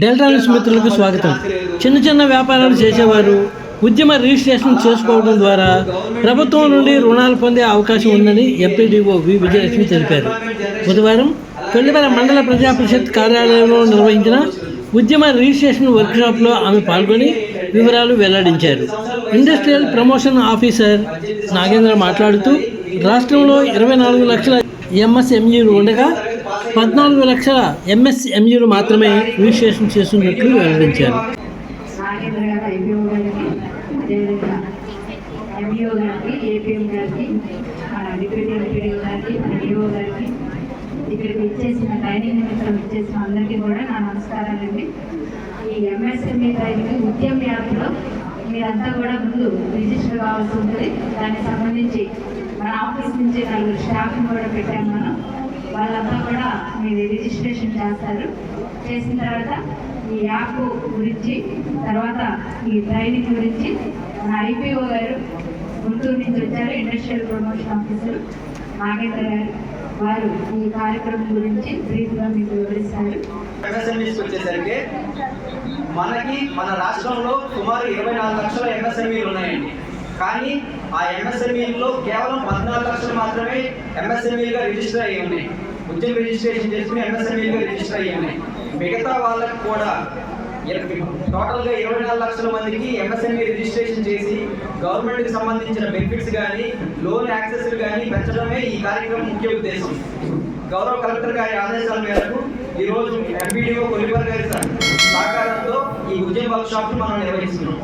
Delta news మిత్రులకు స్వాగతం. చిన్న చిన్న వ్యాపారాలు చేసేవారు ఉద్యమ రిజిస్ట్రేషన్ చేసుకోవడం ద్వారా ప్రభుత్వం నుండి రుణాలు పొందే అవకాశం ఉందని ఎంపీడీఓ వి విజయలక్ష్మి తెలిపారు. బుధవారం కొల్లిపర మండల ప్రజా పరిషత్ కార్యాలయంలో నిర్వహించిన ఉద్యమ రిజిస్ట్రేషన్ వర్క్షాప్లో ఆమె పాల్గొని వివరాలు వెల్లడించారు. ఇండస్ట్రియల్ ప్రమోషన్ ఆఫీసర్ నాగేంద్ర మాట్లాడుతూ రాష్ట్రంలో ఇరవై నాలుగు లక్షల ఎంఎస్ఎంఈలు ఉండగా పద్నాలుగు లక్షల ఎంఎస్ఎంఈలు మాత్రమే రిజిస్ట్రేషన్ చేస్తున్నట్లు వెల్లడించారు గారికి గారికి ఏపీఎం గారికి గారికి గారికి ఇక్కడికి ఇచ్చేసిన ట్రైనింగ్ నిమిత్తం ఇచ్చేసిన అందరికీ కూడా నా నమస్కారాలండి ఈ ఎంఎస్ఎంఈ ట్రైనింగ్ ఉద్యమ యాప్లో మీరంతా కూడా ముందు రిజిస్టర్ కావాల్సి ఉంటుంది దానికి సంబంధించి మన ఆఫీస్ నుంచి నలుగురు స్టాఫ్ని కూడా పెట్టాము మనం వాళ్ళంతా కూడా మీరు రిజిస్ట్రేషన్ చేస్తారు. చేసిన తర్వాత ఈ యాప్ గురించి తర్వాత ఈ ట్రైనింగ్ గురించి మన ఐపీఓ గారు గుంటూరు నుంచి వచ్చారు ఇండస్ట్రియల్ ప్రమోషన్ ఆఫీసర్ నాగేంద్ర గారు. వారు ఈ కార్యక్రమం గురించి బ్రీఫ్గా మీకు వివరిస్తారు. వచ్చేసరికి మనకి మన రాష్ట్రంలో సుమారు ఇరవై నాలుగు లక్షల ఎంఎస్ఎంఈలు ఉన్నాయి. కానీ ఆ ఎంఎస్ఎంఈలో కేవలం పద్నాలుగు లక్షలు మాత్రమే ఎంఎస్ఎంఈలుగా రిజిస్టర్ అయ్యి ఉన్నాయి. ఉద్యోగ రిజిస్ట్రేషన్ చేసుకుని ఎంఎస్ఎంఈలుగా రిజిస్టర్ అయ్యి ఉన్నాయి. మిగతా వాళ్ళకి కూడా టోటల్గా ఇరవై నాలుగు లక్షల మందికి ఎంఎస్ఎంఈ రిజిస్ట్రేషన్ చేసి గవర్నమెంట్కి సంబంధించిన బెనిఫిట్స్ కానీ లోన్ యాక్సెస్ కానీ పెంచడమే ఈ కార్యక్రమం ముఖ్య ఉద్దేశం. గౌరవ కలెక్టర్ గారి ఆదేశాల మేరకు ఈ రోజు ఎంపీడీఓ కొలిపర్ గారి సహకారంతో ఈ ఉద్యమ వర్క్ షాప్ మనం నిర్వహిస్తున్నాం.